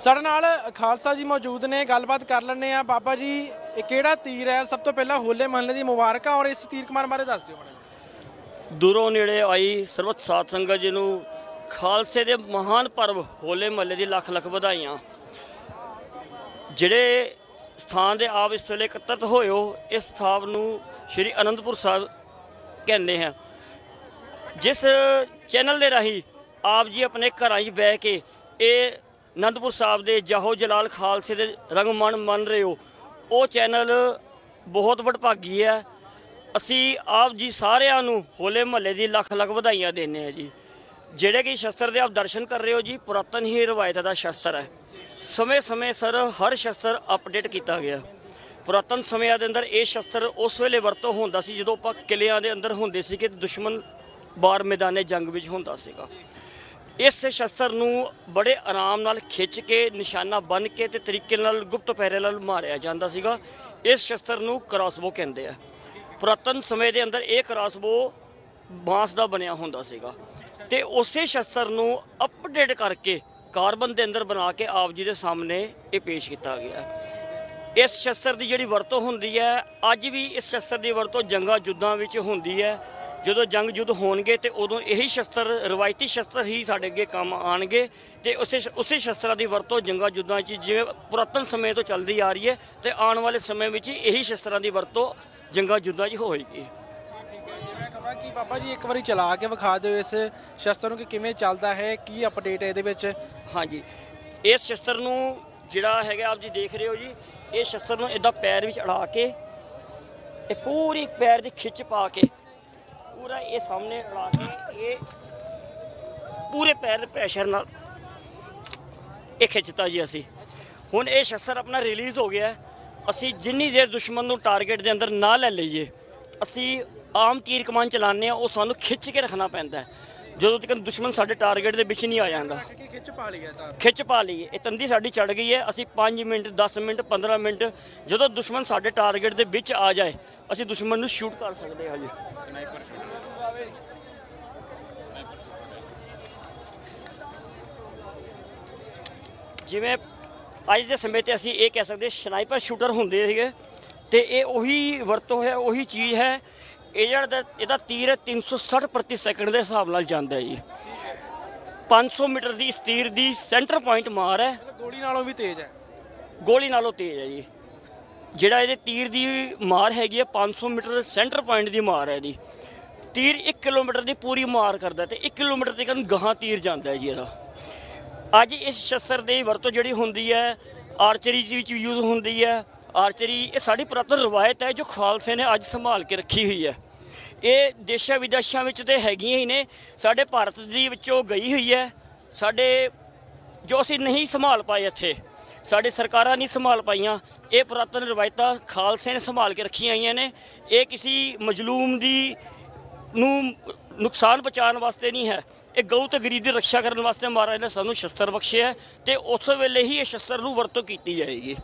ਸਾਡੇ ਨਾਲ ਖਾਲਸਾ ਜੀ ਮੌਜੂਦ ਨੇ, ਗੱਲਬਾਤ ਕਰ ਲੈਣੇ ਆ ਬਾਬਾ ਜੀ, ਇਹ ਕਿਹੜਾ ਤੀਰ ਹੈ? ਸਭ ਤੋਂ ਪਹਿਲਾਂ ਹੋਲੇ ਮਹੱਲੇ ਦੀ ਮੁਬਾਰਕਾਂ ਔਰ ਇਸ ਤੀਰ ਕਮਾਨ ਬਾਰੇ ਦੱਸ ਦਿਓ ਦੂਰੋਂ ਨੇੜੇ ਆਈ ਸਰਬਤ ਸਾਧ ਸੰਗਤ ਜੀ ਨੂੰ ਖਾਲਸੇ ਦੇ ਮਹਾਨ ਪਰਵ ਹੋਲੇ ਮਹੱਲੇ ਦੀ ਲੱਖ ਲੱਖ ਵਧਾਈਆਂ। ਜਿਹੜੇ ਸਥਾਨ ਦੇ ਆਪ ਇਸ ਵੇਲੇ ਇਕੱਤਰਤ ਹੋਏ ਹੋ, ਇਸ ਸਥਾਨ ਨੂੰ ਸ਼੍ਰੀ ਅਨੰਦਪੁਰ ਸਾਹਿਬ ਕਹਿੰਦੇ ਹਾਂ। ਜਿਸ ਚੈਨਲ ਦੇ ਰਾਹੀਂ ਆਪ ਜੀ ਆਪਣੇ ਘਰਾਂ 'ਚ ਬਹਿ ਕੇ ਇਹ ਅਨੰਦਪੁਰ ਸਾਹਿਬ ਦੇ ਜਾਹੋ ਜਲਾਲ ਖਾਲਸੇ ਦੇ ਰੰਗਮਨ ਮੰਨ ਰਹੇ ਹੋ। ਉਹ ਚੈਨਲ ਬਹੁਤ ਵਡਭਾਗੀ ਹੈ। ਅਸੀਂ ਆਪ ਜੀ ਸਾਰਿਆਂ ਨੂੰ ਹੋਲੇ ਮਹੱਲੇ ਦੀ ਲੱਖ ਲੱਖ ਵਧਾਈਆਂ ਦਿੰਦੇ ਹਾਂ ਜੀ। ਜਿਹੜੇ ਕਿ ਸ਼ਸਤਰ ਦੇ ਆਪ ਦਰਸ਼ਨ ਕਰ ਰਹੇ ਹੋ ਜੀ, ਪੁਰਾਤਨ ਹੀ ਰਵਾਇਤ ਦਾ ਸ਼ਸਤਰ ਹੈ। ਸਮੇਂ-ਸਮੇਂ ਸਰ ਹਰ ਸ਼ਸਤਰ ਅਪਡੇਟ ਕੀਤਾ ਗਿਆ। ਪੁਰਾਤਨ ਸਮਿਆਂ ਦੇ ਅੰਦਰ ਇਹ ਸ਼ਸਤਰ ਉਸ ਵੇਲੇ ਵਰਤੋਂ ਹੁੰਦਾ ਸੀ ਜਦੋਂ ਆਪਾਂ ਕਿਲਿਆਂ ਦੇ ਅੰਦਰ ਹੁੰਦੇ ਸੀ ਕਿ ਦੁਸ਼ਮਣ ਬਾਰ ਮੈਦਾਨੇ ਜੰਗ ਵਿੱਚ ਹੁੰਦਾ ਸੀਗਾ। ਇਸ ਸ਼ਸਤਰ ਨੂੰ ਬੜੇ ਆਰਾਮ ਨਾਲ ਖਿੱਚ ਕੇ, ਨਿਸ਼ਾਨਾ ਬੰਨ ਕੇ ਤੇ ਤਰੀਕੇ ਨਾਲ ਗੁਪਤ ਪਹਿਰੇ ਨਾਲ ਮਾਰਿਆ ਜਾਂਦਾ ਸੀਗਾ। ਇਸ ਸ਼ਸਤਰ ਨੂੰ ਕ੍ਰਾਸਬੋ ਕਹਿੰਦੇ ਆ। ਪੁਰਾਤਨ ਸਮੇਂ ਦੇ ਅੰਦਰ ਇਹ ਕ੍ਰਾਸਬੋ ਬਾਂਸ ਦਾ ਬਣਿਆ ਹੁੰਦਾ ਸੀਗਾ। ਤੇ ਉਸੇ ਸ਼ਸਤਰ ਨੂੰ ਅਪਡੇਟ ਕਰਕੇ ਕਾਰਬਨ ਦੇ ਅੰਦਰ ਬਣਾ ਕੇ ਆਪ ਜੀ ਦੇ ਸਾਹਮਣੇ ਇਹ ਪੇਸ਼ ਕੀਤਾ ਗਿਆ। ਇਸ ਸ਼ਸਤਰ ਦੀ ਜਿਹੜੀ ਵਰਤੋਂ ਹੁੰਦੀ ਹੈ, ਅੱਜ ਵੀ ਇਸ ਸ਼ਸਤਰ ਦੀ ਵਰਤੋਂ ਜੰਗਾਂ ਯੁੱਧਾਂ ਵਿੱਚ ਹੁੰਦੀ ਹੈ। ਜਦੋਂ ਜੰਗ ਯੁੱਧ ਹੋਣਗੇ ਤੇ ਉਦੋਂ ਇਹੀ ਸ਼ਸਤਰ ਰਵਾਇਤੀ ਸ਼ਸਤਰ ਹੀ ਸਾਡੇ ਅੱਗੇ ਕੰਮ ਆਣਗੇ ਤੇ ਉਸੇ ਉਸੇ ਸ਼ਸਤਰਾਂ ਦੀ ਵਰਤੋਂ ਜੰਗਾਂ ਯੁੱਧਾਂ 'ਚ ਜਿਵੇਂ ਪੁਰਾਤਨ ਸਮੇਂ ਤੋਂ ਚੱਲਦੀ ਆ ਰਹੀ ਹੈ ਤੇ ਆਉਣ ਵਾਲੇ ਸਮੇਂ ਵਿੱਚ ਇਹੀ ਸ਼ਸਤਰਾਂ ਦੀ ਵਰਤੋਂ ਜੰਗਾਂ ਯੁੱਧਾਂ 'ਚ ਹੋਏਗੀ। ਕਿ ਬਾਬਾ ਜੀ ਇੱਕ ਵਾਰੀ ਚਲਾ ਕੇ ਵਿਖਾ ਦਿਓ ਇਸ ਸ਼ਸਤਰ ਨੂੰ ਕਿ ਕਿਵੇਂ ਚੱਲਦਾ ਹੈ ਕੀ ਅਪਡੇਟ ਹੈ ਇਹਦੇ ਵਿੱਚ? ਹਾਂਜੀ ਇਸ ਸ਼ਸਤਰ ਨੂੰ ਜਿਹੜਾ ਹੈਗਾ ਆਪ ਜੀ ਦੇਖ ਰਹੇ ਹੋ ਜੀ ਇਹ ਸ਼ਸਤਰ ਨੂੰ ਇਦਾਂ ਪੈਰ ਵਿੱਚ ਅੜਾ ਕੇ ਇਹ ਪੂਰੀ ਪੈਰ ਦੀ ਖਿੱਚ ਪਾ ਕੇ ਪੂਰਾ ਇਹ ਸਾਹਮਣੇ ਅੜਾ ਕੇ ਇਹ ਪੂਰੇ ਪੈਰ ਦੇ ਪ੍ਰੈਸ਼ਰ ਨਾਲ ਇਹ ਖਿੱਚਤਾ ਜੀ ਅਸੀਂ। ਹੁਣ ਇਹ ਸ਼ਸਤਰ ਆਪਣਾ ਰਿਲੀਜ਼ ਹੋ ਗਿਆ। ਅਸੀਂ ਜਿੰਨੀ ਦੇਰ ਦੁਸ਼ਮਣ ਨੂੰ ਟਾਰਗੇਟ ਦੇ ਅੰਦਰ ਨਾ ਲੈ ਲਈਏ ਅਸੀਂ ਆਮ ਤੀਰ ਕਮਾਨ ਚਲਾਉਂਦੇ ਆ ਉਹ ਸਾਨੂੰ ਖਿੱਚ ਕੇ ਰੱਖਣਾ ਪੈਂਦਾ। ਜਦੋਂ ਤੱਕ ਦੁਸ਼ਮਣ ਸਾਡੇ ਟਾਰਗੇਟ ਦੇ ਵਿੱਚ ਨਹੀਂ ਆ ਜਾਂਦਾ। ਖਿੱਚ ਪਾ ਲਿਆ ਤਾਂ? ਖਿੱਚ ਪਾ ਲਈਏ ਇਹ ਤੰਦੀ ਸਾਡੀ ਚੜ ਗਈ ਹੈ। ਅਸੀਂ 5 ਮਿੰਟ 10 ਮਿੰਟ 15 ਮਿੰਟ ਜਦੋਂ ਦੁਸ਼ਮਣ ਸਾਡੇ ਟਾਰਗੇਟ ਦੇ ਵਿੱਚ ਆ ਜਾਏ ਅਸੀਂ ਦੁਸ਼ਮਣ ਨੂੰ ਸ਼ੂਟ ਕਰ ਸਕਦੇ ਹਾਂ ਜੀ। ਜਿਵੇਂ ਅੱਜ ਦੇ ਸਮੇਂ ਤੇ ਅਸੀਂ ਇਹ ਕਹਿ ਸਕਦੇ ਸਨਾਈਪਰ ਸ਼ੂਟਰ ਹੁੰਦੇ ਸੀਗੇ ਤੇ ਇਹ ਉਹੀ ਵਰਤੋਂ ਹੈ ਉਹੀ ਚੀਜ਼ ਹੈ। ਇਹ ਜਿਹੜਾ ਦਾ- ਇਹਦਾ ਤੀਰ ਹੈ 360 ਪ੍ਰਤੀ ਸੈਕਿੰਡ ਦੇ ਹਿਸਾਬ ਨਾਲ ਜਾਂਦਾ ਹੈ ਜੀ। 500 ਮੀਟਰ ਦੀ ਇਸ ਤੀਰ ਦੀ ਸੈਂਟਰ ਪੁਆਇੰਟ ਮਾਰ ਹੈ। ਗੋਲੀ ਨਾਲੋਂ ਵੀ ਤੇਜ਼ ਹੈ। ਗੋਲੀ ਨਾਲੋਂ ਤੇਜ਼ ਹੈ ਜੀ। ਜਿਹੜਾ ਇਹਦੇ ਤੀਰ ਦੀ ਮਾਰ ਹੈਗੀ ਹੈ 500 ਮੀਟਰ ਸੈਂਟਰ ਪੁਆਇੰਟ ਦੀ ਮਾਰ ਹੈ ਇਹਦੀ। ਤੀਰ 1 ਕਿਲੋਮੀਟਰ ਦੀ ਪੂਰੀ ਮਾਰ ਕਰਦਾ ਤੇ 1 ਕਿਲੋਮੀਟਰ ਤੱਕ ਗਾਹਾਂ ਤੀਰ ਜਾਂਦਾ ਹੈ ਜੀ ਇਹਦਾ। ਅੱਜ ਇਸ ਸ਼ਸਤਰ ਦੀ ਵਰਤੋਂ ਜਿਹੜੀ ਹੁੰਦੀ ਹੈ ਆਰਚਰੀ ਵਿੱਚ ਯੂਜ਼ ਹੁੰਦੀ ਹੈ ਆਰਚਰੀ ਇਹ ਸਾਡੀ ਪੁਰਾਤਨ ਰਵਾਇਤ ਹੈ ਜੋ ਖਾਲਸੇ ਨੇ ਅੱਜ ਸੰਭਾਲ ਕੇ ਰੱਖੀ ਹੋਈ ਹੈ। ਇਹ ਦੇਸ਼ਾਂ ਵਿਦੇਸ਼ਾਂ ਵਿੱਚ ਤੇ ਹੈਗੀਆਂ ਹੀ ਨੇ, ਸਾਡੇ ਭਾਰਤ ਦੀ ਵਿੱਚੋਂ ਗਈ ਹੋਈ ਹੈ, ਸਾਡੇ ਜੋ ਅਸੀਂ ਨਹੀਂ ਸੰਭਾਲ ਪਾਏ ਇੱਥੇ, ਸਾਡੇ ਸਰਕਾਰਾਂ ਨਹੀਂ ਸੰਭਾਲ ਪਾਈਆਂ, ਇਹ ਪੁਰਾਤਨ ਰਵਾਇਤਾਂ ਖਾਲਸੇ ਨੇ ਸੰਭਾਲ ਕੇ ਰੱਖੀਆਂ ਹੋਈਆਂ ਨੇ। ਇਹ ਕਿਸੇ ਮਜਲੂਮ ਦੀ ਨੂੰ ਨੁਕਸਾਨ ਪਹੁੰਚਾਉਣ ਵਾਸਤੇ ਨਹੀਂ ਹੈ। ਇਹ ਗਊ ਤੇ ਗਰੀਬ ਦੀ ਰੱਖਿਆ ਕਰਨ ਵਾਸਤੇ ਮਹਾਰਾਜ ਨੇ ਸਾਨੂੰ ਸ਼ਸਤਰ ਬਖਸ਼ਿਆ ਹੈ ਤੇ ਉਸ ਵੇਲੇ ਹੀ ਇਹ ਸ਼ਸਤਰ ਨੂੰ ਵਰਤੋਂ ਕੀਤੀ ਜਾਏਗੀ।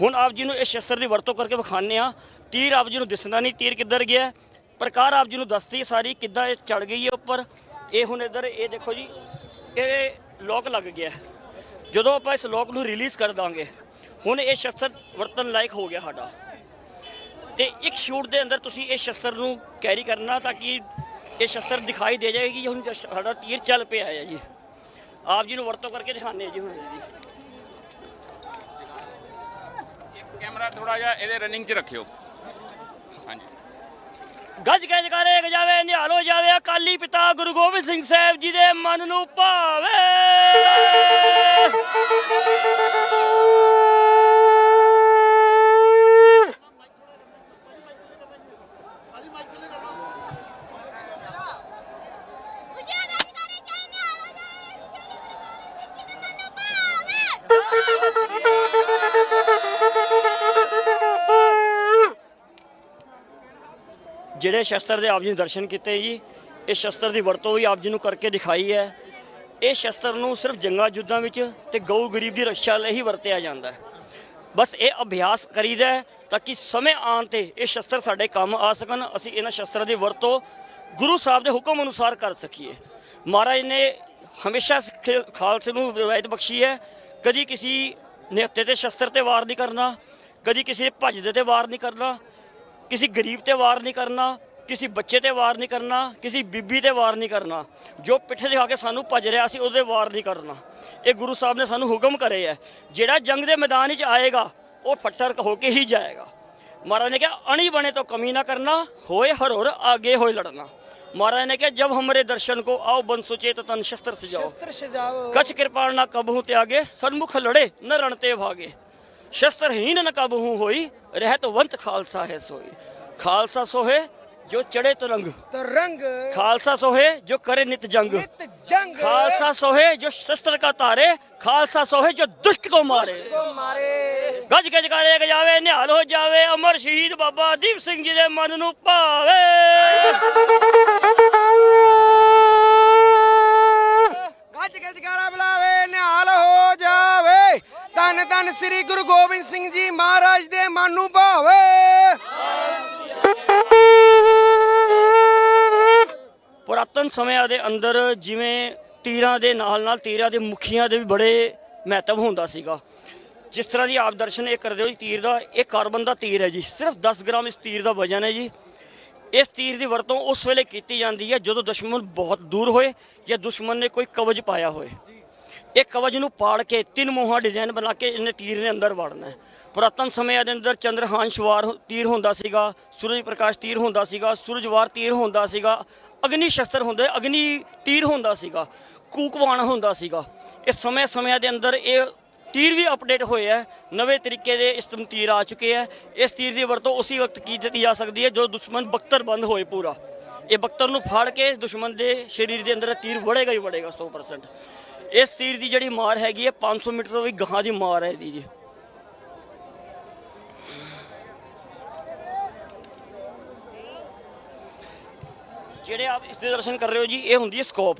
ਹੁਣ ਆਪ ਜੀ ਨੂੰ ਇਸ ਸ਼ਸਤਰ ਦੀ ਵਰਤੋਂ ਕਰਕੇ ਵਿਖਾਣੇ ਆ ਤੀਰ ਆਪ ਜੀ ਨੂੰ ਦਿਸਦਾ ਨਹੀਂ, ਤੀਰ ਕਿੱਧਰ ਗਿਆ ਪ੍ਰਕਾਰ ਆਪ ਜੀ ਨੂੰ ਦੱਸਦੀ ਹੈ ਸਾਰੀ, ਕਿੱਦਾਂ ਇਹ ਚੜ ਗਈ ਹੈ ਉੱਪਰ? ਇਹ ਹੁਣ ਇੱਧਰ, ਇਹ ਦੇਖੋ ਜੀ, ਇਹ ਲੋਕ ਲੱਗ ਗਿਆ ਜਦੋਂ ਆਪਾਂ ਇਸ ਲੋਕ ਨੂੰ ਰਿਲੀਜ਼ ਕਰ ਦਾਂਗੇ, ਹੁਣ ਇਹ ਸ਼ਸਤਰ ਵਰਤਨ ਲਾਇਕ ਹੋ ਗਿਆ ਸਾਡਾ। ਤੇ ਇੱਕ ਸ਼ੂਟ ਦੇ ਅੰਦਰ ਤੁਸੀਂ ਇਹ ਸ਼ਸਤਰ ਨੂੰ ਕੈਰੀ ਕਰਨਾ ਤਾਂ ਕਿ ਇਹ ਸ਼ਸਤਰ ਦਿਖਾਈ ਦੇ ਜਾਏਗੀ ਕਿ ਹੁਣ ਜ- ਸਾਡਾ ਤੀਰ ਚੱਲ ਪਿਆ ਹੈ ਜੀ। ਆਪ ਜੀ ਨੂੰ ਵਰਤੋਂ ਕਰਕੇ ਦਿਖਾਣੇ ਜੀ ਹੁਣ ਜੀ ਕੈਮਰਾ ਥੋੜਾ ਜਿਹਾ ਇਹਦੇ ਰਨਿੰਗ 'ਚ ਰੱਖਿਓ। ਹਾਂਜੀ। ਗੱਜ ਗੱਜ ਕਰੇ ਗਜਾਵੇ ਨਿਹਾਲ ਹੋ ਜਾਵੇ ਅਕਾਲੀ ਪਿਤਾ ਗੁਰੂ ਗੋਬਿੰਦ ਸਿੰਘ ਸਾਹਿਬ ਜੀ ਦੇ ਮਨ ਨੂੰ ਭਾਵੇ। ਜਿਹੜੇ ਸ਼ਸਤਰ ਦੇ ਆਪ ਜੀ ਨੇ ਦਰਸ਼ਨ ਕੀਤੇ ਜੀ, ਇਹ ਸ਼ਸਤਰ ਦੀ ਵਰਤੋਂ ਵੀ ਆਪ ਜੀ ਨੂੰ ਕਰਕੇ ਦਿਖਾਈ ਹੈ। ਇਹ ਸ਼ਸਤਰ ਨੂੰ ਸਿਰਫ ਜੰਗਾਂ ਯੁੱਧਾਂ ਵਿੱਚ ਤੇ ਗਊ ਗਰੀਬ ਦੀ ਰੱਖਿਆ ਲਈ ਹੀ ਵਰਤਿਆ ਜਾਂਦਾ ਹੈ। ਬਸ ਇਹ ਅਭਿਆਸ ਕਰੀਦਾ ਤਾਂ ਕਿ ਸਮੇਂ ਆਉਣ ਤੇ ਇਹ ਸ਼ਸਤਰ ਸਾਡੇ ਕੰਮ ਆ ਸਕਣ, ਅਸੀਂ ਇਹਨਾਂ ਸ਼ਸਤਰਾਂ ਦੀ ਵਰਤੋਂ ਗੁਰੂ ਸਾਹਿਬ ਦੇ ਹੁਕਮ ਅਨੁਸਾਰ ਕਰ ਸਕੀਏ। ਮਹਾਰਾਜ ਨੇ ਹਮੇਸ਼ਾ ਸਿੱਖ ਖਾਲਸੇ ਨੂੰ ਰਿਵਾਇਤ ਬਖਸ਼ੀ ਹੈ, ਕਦੀ ਕਿਸੇ ਨਿਹੱਤੇ ਤੇ ਸ਼ਸਤਰ ਤੇ ਵਾਰ ਨਹੀਂ ਕਰਨਾ, ਕਦੀ ਕਿਸੇ ਭੱਜਦੇ ਤੇ ਵਾਰ ਨਹੀਂ ਕਰਨਾ ਕਿਸੇ ਗਰੀਬ 'ਤੇ ਵਾਰ ਨਹੀਂ ਕਰਨਾ ਕਿਸੇ ਬੱਚੇ ਤੇ ਵਾਰ ਨਹੀਂ ਕਰਨਾ ਕਿਸੇ ਬੀਬੀ ਤੇ ਵਾਰ ਨਹੀਂ ਕਰਨਾ। ਜੋ ਪਿੱਠੇ ਦਿਖਾ ਕੇ ਸਾਨੂੰ ਭੱਜ ਰਿਹਾ ਸੀ ਉਹਦੇ ਵਾਰ ਨਹੀਂ ਕਰਨਾ। ਇਹ ਗੁਰੂ ਸਾਹਿਬ ਨੇ ਸਾਨੂੰ ਹੁਕਮ ਕਰੇ ਹੈ ਜਿਹੜਾ ਜੰਗ ਦੇ ਮੈਦਾਨ ਵਿੱਚ ਆਏਗਾ ਉਹ ਫੱਟਰ ਹੋ ਕੇ ਹੀ ਜਾਏਗਾ। ਮਹਾਰਾਜ ਨੇ ਕਿਹਾ ਅਣੀ ਬਣੇ ਤੋਂ ਕਮੀ ਨਾ ਕਰਨਾ ਹੋਏ ਹਰ ਹੋਰ ਆਗੇ ਹੋਏ ਲੜਨਾ। ਮਹਾराज ने कहा जब हमारे दर्शन को आओ बन सुचेत तन शस्त्र सजाओ ਸਜਾਓ। सजाओ कच्छ ਨਾ ना कबहू त्यागे सन्मुख लड़े न रणते भागे ਸ਼ਸਤਰਹੀਨ ਨਕਾਬੂ ਹੋਈ ਰਹਿਤ ਵੰਤ ਖਾਲਸਾ ਹੈ ਸੋਈ। ਖਾਲਸਾ ਸੋਹੇ ਜੋ ਚੜੇ ਤਰੰਗ। ਤਰੰਗ। ਖਾਲਸਾ ਸੋਹੇ ਜੋ ਕਰੇ ਨਿਤ ਜੰਗ। ਨਿਤ ਜੰਗ। ਖਾਲਸਾ ਸੋਹੇ ਜੋ ਸ਼ਸਤਰ ਕਾ ਤਾਰੇ। ਖਾਲਸਾ ਸੋਹੇ ਜੋ ਦੁਸ਼ਟ ਕੋ ਮਾਰੇ। ਕੋ ਮਾਰੇ। ਗੱਜ ਗੱਜ ਕਰੇ ਗਜਾਵੇ ਨਿਹਾਲ ਹੋ ਜਾਵੇ ਅਮਰ ਸ਼ਹੀਦ ਬਾਬਾ ਦੀਪ ਸਿੰਘ ਜੀ ਦੇ ਮਨ ਨੂੰ ਭਾਵੇ ਗੁਰੂ ਸਿੰਘ ਜੀ ਮਹਾਰਾਜ ਦੇ ਮਨ ਨੂੰ ਭਾਵੇ। ਪੁਰਾਤਨ ਸਮਿਆਂ ਦੇ ਅੰਦਰ ਜਿਵੇਂ ਤੀਰਾਂ ਦੇ ਨਾਲ ਨਾਲ ਤੀਰਾਂ ਦੇ ਮੁਖੀਆਂ ਦੇ ਵੀ ਬੜੇ ਮਹੱਤਵ ਹੁੰਦਾ ਸੀਗਾ। ਜਿਸ ਤਰ੍ਹਾਂ ਦੀ ਆਪ ਦਰਸ਼ਨ ਇਹ ਕਰਦੇ ਹੋ ਜੀ, ਤੀਰ ਦਾ, ਇਹ ਕਾਰਬਨ ਦਾ ਤੀਰ ਹੈ ਜੀ। ਸਿਰਫ 10 ਗ੍ਰਾਮ ਇਸ ਤੀਰ ਦਾ ਵਜਨ ਹੈ ਜੀ। ਇਸ ਤੀਰ ਦੀ ਵਰਤੋਂ ਉਸ ਵੇਲੇ ਕੀਤੀ ਜਾਂਦੀ ਹੈ ਜਦੋਂ ਦੁਸ਼ਮਣ ਬਹੁਤ ਦੂਰ ਹੋਏ ਜਾਂ ਦੁਸ਼ਮਣ ਨੇ ਕੋਈ ਕਵਚ ਪਾਇਆ ਹੋਏ। ਇਹ ਕਵਜ ਨੂੰ ਪਾੜ ਕੇ ਤਿੰਨ ਮੋਹਾ ਡਿਜ਼ਾਈਨ ਬਣਾ ਕੇ ਇਹਨੇ ਤੀਰ ਨੇ ਅੰਦਰ ਵੜਨਾ ਹੈ। ਪੁਰਾਤਨ ਸਮਿਆਂ ਦੇ ਅੰਦਰ ਚੰਦਰਹਾਂਸ਼ ਵਾਰ ਤੀਰ ਹੁੰਦਾ ਸੀਗਾ, ਸੂਰਜ ਪ੍ਰਕਾਸ਼ ਤੀਰ ਹੁੰਦਾ ਸੀਗਾ ਸੂਰਜਵਾਰ ਤੀਰ ਹੁੰਦਾ ਸੀਗਾ, ਅਗਨੀ ਸ਼ਸਤਰ ਹੁੰਦੇ, ਅਗਨੀ ਤੀਰ ਹੁੰਦਾ ਸੀਗਾ, ਕੂਕਵਾਣ ਹੁੰਦਾ ਸੀਗਾ। ਇਹ ਸਮੇਂ ਸਮਿਆਂ ਦੇ ਅੰਦਰ ਇਹ ਤੀਰ ਵੀ ਅਪਡੇਟ ਹੋਏ ਹੈ, ਨਵੇਂ ਤਰੀਕੇ ਦੇ ਇਸ ਤੀਰ ਆ ਚੁੱਕੇ ਹੈ। ਇਸ ਤੀਰ ਦੀ ਵਰਤੋਂ ਉਸੇ ਵਕਤ ਕੀਤੀ ਜਾ ਸਕਦੀ ਹੈ ਜੋ ਦੁਸ਼ਮਣ ਬਖਤਰ ਬੰਦ ਹੋਏ ਪੂਰਾ। ਇਹ ਬਖਤਰ ਨੂੰ ਫਾੜ ਕੇ ਦੁਸ਼ਮਣ ਦੇ ਸਰੀਰ ਦੇ ਅੰਦਰ ਤੀਰ ਵੜੇਗਾ ਹੀ ਵੜੇਗਾ 100% ਇਸ ਤੀਰ ਦੀ ਜਿਹੜੀ ਮਾਰ ਹੈਗੀ ਹੈ 500 ਮੀਟਰ ਤੋਂ ਵੀ ਗਾਹਾਂ ਦੀ ਮਾਰ ਹੈ ਇਹਦੀ ਜੀ। ਜਿਹੜੇ ਆਪ ਇਸ ਦੇ ਦਰਸ਼ਨ ਕਰ ਰਹੇ ਹੋ ਜੀ, ਇਹ ਹੁੰਦੀ ਹੈ ਸਕੋਪ।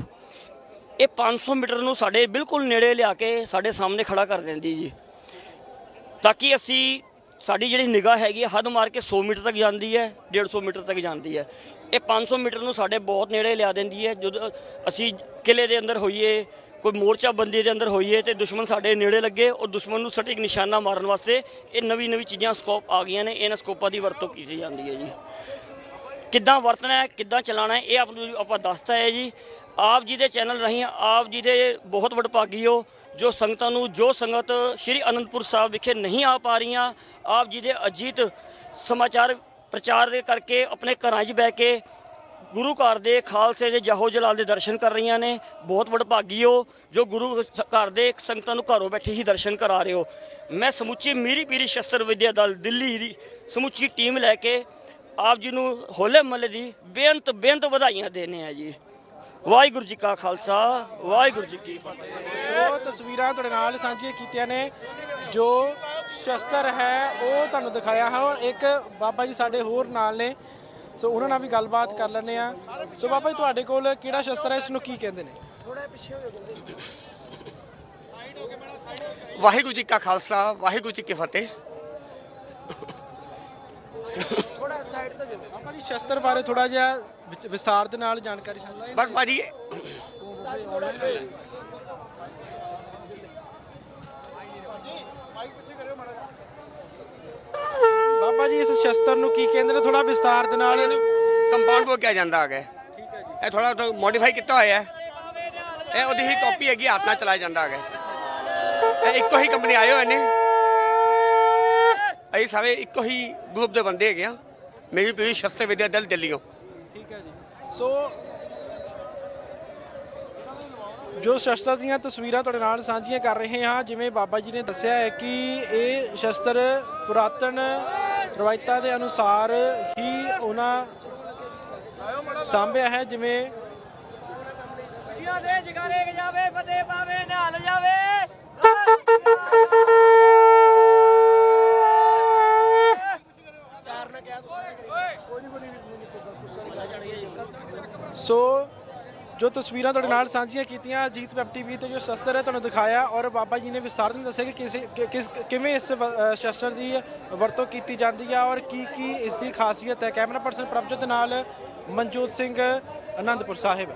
ਇਹ 500 ਮੀਟਰ ਨੂੰ ਸਾਡੇ ਬਿਲਕੁਲ ਨੇੜੇ ਲਿਆ ਕੇ ਸਾਡੇ ਸਾਹਮਣੇ ਖੜਾ ਕਰ ਦਿੰਦੀ ਜੀ। ਤਾਂ ਕਿ ਅਸੀਂ ਸਾਡੀ ਜਿਹੜੀ ਨਿਗਾਹ ਹੈਗੀ ਹੈ, ਹੱਦ ਮਾਰ ਕੇ 100 ਮੀਟਰ ਤੱਕ ਜਾਂਦੀ ਹੈ 150 ਮੀਟਰ ਤੱਕ ਜਾਂਦੀ ਹੈ। ਇਹ 500 ਮੀਟਰ ਨੂੰ ਸਾਡੇ ਬਹੁਤ ਨੇੜੇ ਲਿਆ ਦਿੰਦੀ ਹੈ। ਜਦੋਂ ਅਸੀਂ ਕਿਲੇ ਦੇ ਅੰਦਰ ਹੋਈਏ ਕੋਈ ਮੋਰਚਾ ਬੰਦੀ ਦੇ ਅੰਦਰ ਹੋਈਏ ਤੇ ਦੁਸ਼ਮਣ ਸਾਡੇ ਨੇੜੇ ਲੱਗੇ ਔਰ ਦੁਸ਼ਮਣ ਨੂੰ ਸਟਿਕ ਨਿਸ਼ਾਨਾ ਮਾਰਨ ਵਾਸਤੇ ਇਹ ਨਵੀਂ ਨਵੀਂ ਚੀਜ਼ਾਂ ਸਕੋਪ ਆ ਗਈਆਂ ਨੇ, ਇਹਨਾਂ ਸਕੋਪਾਂ ਦੀ ਵਰਤੋਂ ਕੀਤੀ ਜਾਂਦੀ ਹੈ ਜੀ। ਕਿੱਦਾਂ ਵਰਤਣਾ ਹੈ, ਕਿੱਦਾਂ ਚਲਾਉਣਾ ਹੈ, ਇਹ ਆਪ ਨੂੰ ਆਪਾਂ ਦੱਸਤਾ ਹੈ ਜੀ। ਆਪ ਜੀ ਦੇ ਚੈਨਲ ਰਾਹੀਂ ਆਪ ਜੀ ਦੇ ਬਹੁਤ ਵਡਭਾਗੀ ਹੋ, ਜੋ ਸੰਗਤਾਂ ਨੂੰ, ਜੋ ਸੰਗਤ ਸ਼੍ਰੀ ਅਨੰਦਪੁਰ ਸਾਹਿਬ ਵਿਖੇ ਨਹੀਂ ਆ ਪਾ ਰਹੀਆਂ, ਆਪ ਜੀ ਦੇ ਅਜੀਤ ਸਮਾਚਾਰ ਪ੍ਰਚਾਰ ਦੇ ਕਰਕੇ, ਆਪਣੇ ਘਰਾਂ 'ਚ ਬਹਿ ਕੇ ਗੁਰੂ ਘਰ ਦੇ ਖਾਲਸੇ ਦੇ ਜਾਹੋ ਜਲਾਲ ਦੇ ਦਰਸ਼ਨ ਕਰ ਰਹੀਆਂ ਨੇ। ਬਹੁਤ ਵਡਭਾਗੀ ਹੋ ਜੋ ਗੁਰੂ ਘਰ ਦੇ ਸੰਗਤਾਂ ਨੂੰ ਘਰੋਂ ਬੈਠੇ ਹੀ ਦਰਸ਼ਨ ਕਰਾ ਰਹੇ ਹੋ। ਮੈਂ ਸਮੁੱਚੀ ਮੀਰੀ ਪੀਰੀ ਸ਼ਸਤਰ ਵਿਦਿਆ ਦਲ ਦਿੱਲੀ ਦੀ ਸਮੁੱਚੀ ਟੀਮ ਲੈ ਕੇ ਆਪ ਜੀ ਨੂੰ ਹੋਲੇ ਮਹੱਲੇ ਦੀ ਬੇਅੰਤ ਬੇਅੰਤ ਵਧਾਈਆਂ ਦੇਣੇ ਆ ਜੀ। ਵਾਹਿਗੁਰੂ ਜੀ ਕਾ ਖਾਲਸਾ, ਵਾਹਿਗੁਰੂ ਜੀ ਕੀ ਫਤਿਹ। ਸੋ ਤਸਵੀਰਾਂ ਤੁਹਾਡੇ ਨਾਲ ਸਾਂਝੀਆਂ ਕੀਤੀਆਂ ਨੇ। ਜੋ ਸ਼ਸਤਰ ਹੈ, ਉਹ ਤੁਹਾਨੂੰ ਦਿਖਾਇਆ ਹੈ ਔਰ ਇੱਕ ਬਾਬਾ ਜੀ ਸਾਡੇ ਹੋਰ ਨਾਲ ਨੇ। ਸੋ ਉਹਨਾਂ ਨਾਲ ਵੀ ਗੱਲਬਾਤ ਕਰ ਲੈਂਦੇ ਆ ਸੋ ਬਾਬਾ ਜੀ ਤੁਹਾਡੇ ਕੋਲ ਕਿਹੜਾ ਸ਼ਸਤਰ ਹੈ? ਇਸ ਨੂੰ ਕੀ ਕਹਿੰਦੇ ਨੇ? ਵਾਹਿਗੁਰੂ ਜੀ ਕਾ ਖਾਲਸਾ ਵਾਹਿਗੁਰੂ ਜੀ ਕੀ ਫਤਿਹ। ਥੋੜਾ ਸਾਈਡ ਤੋਂ ਬਾਬਾ ਜੀ ਸ਼ਸਤਰ ਬਾਰੇ ਥੋੜਾ ਜਿਹਾ ਵਿਚ- ਵਿਸਤਾਰ ਦੇ ਨਾਲ ਜਾਣਕਾਰੀ ਸਾਂਝੀ ਬਸ ਭਾਜੀ ਜੀ ਇਸ ਸ਼ਸਤਰ ਨੂੰ ਕੀ ਕਹਿੰਦੇ ਨੇ? ਥੋੜਾ ਵਿਸਤਾਰ ਦੇ ਨਾਲ ਕੰਪਾਊਂਡ ਬੋ ਕਿਹਾ ਜਾਂਦਾ ਹੈਗਾ ਇਹ ਥੋੜਾ ਮੋਡੀਫਾਈ ਕੀਤਾ ਹੋਇਆ ਹੈ। ਇਹ ਉਹਦੀ ਹੀ ਕਾਪੀ ਹੈਗੀ ਹੱਥ ਨਾਲ ਚਲਾਇਆ ਜਾਂਦਾ ਹੈਗਾ ਇਹ ਇੱਕੋ ਹੀ ਕੰਪਨੀ ਆਏ ਹੋਏ ਨੇ। ਅਸੀਂ ਸਾਰੇ ਇੱਕੋ ਹੀ ਗਰੁੱਪ ਦੇ ਬੰਦੇ ਹੈਗੇ ਆ। ਮੇਰੀ ਪੂਰੀ ਸ਼ਸਤਰ ਵਿਦਿਆ ਦਲ ਦਿੱਲੀੋਂ ਠੀਕ ਹੈ ਜੀ। ਸੋ ਜੋ ਸ਼ਸਤਰ ਦੀਆਂ ਤਸਵੀਰਾਂ ਤੁਹਾਡੇ ਨਾਲ ਸਾਂਝੀਆਂ ਕਰ ਰਹੇ ਹਾਂ ਜਿਵੇਂ ਬਾਬਾ ਜੀ ਨੇ ਦੱਸਿਆ ਹੈ ਕਿ ਇਹ ਸ਼ਸਤਰ ਪੁਰਾਤਨ ਰਵਾਇਤਾਂ ਦੇ ਅਨੁਸਾਰ ਹੀ ਉਹਨਾਂ ਸਾਂਭਿਆ ਹੈ, ਜਿਵੇਂ ਦੇ ਜਗਾਰੇ ਜਾਵੇ ਫਤਿਹ ਪਾਵੇ ਨਾਲ ਜਾਵੇ ਸੋ ਜੋ ਤਸਵੀਰਾਂ ਤੁਹਾਡੇ ਨਾਲ ਸਾਂਝੀਆਂ ਕੀਤੀਆਂ ਅਜੀਤ ਵੈਬ ਟੀਵੀ ਤੇ ਜੋ ਸ਼ਸਤਰ ਹੈ ਤੁਹਾਨੂੰ ਦਿਖਾਇਆ ਔਰ ਬਾਬਾ ਜੀ ਨੇ ਵਿਸਤਾਰ ਨਾਲ ਦੱਸਿਆ ਕਿ ਕਿਸੇ ਕਿਸ ਕਿਵੇਂ ਇਸ ਸ਼ਸਤਰ ਦੀ ਵਰਤੋਂ ਕੀਤੀ ਜਾਂਦੀ ਹੈ ਔਰ ਕੀ ਕੀ ਇਸ ਦੀ ਖਾਸੀਅਤ ਹੈ। ਕੈਮਰਾ ਪਰਸਨ ਪ੍ਰਭਜੋਤ ਨਾਲ ਮਨਜੋਤ ਸਿੰਘ ਅਨੰਦਪੁਰ ਸਾਹਿਬ।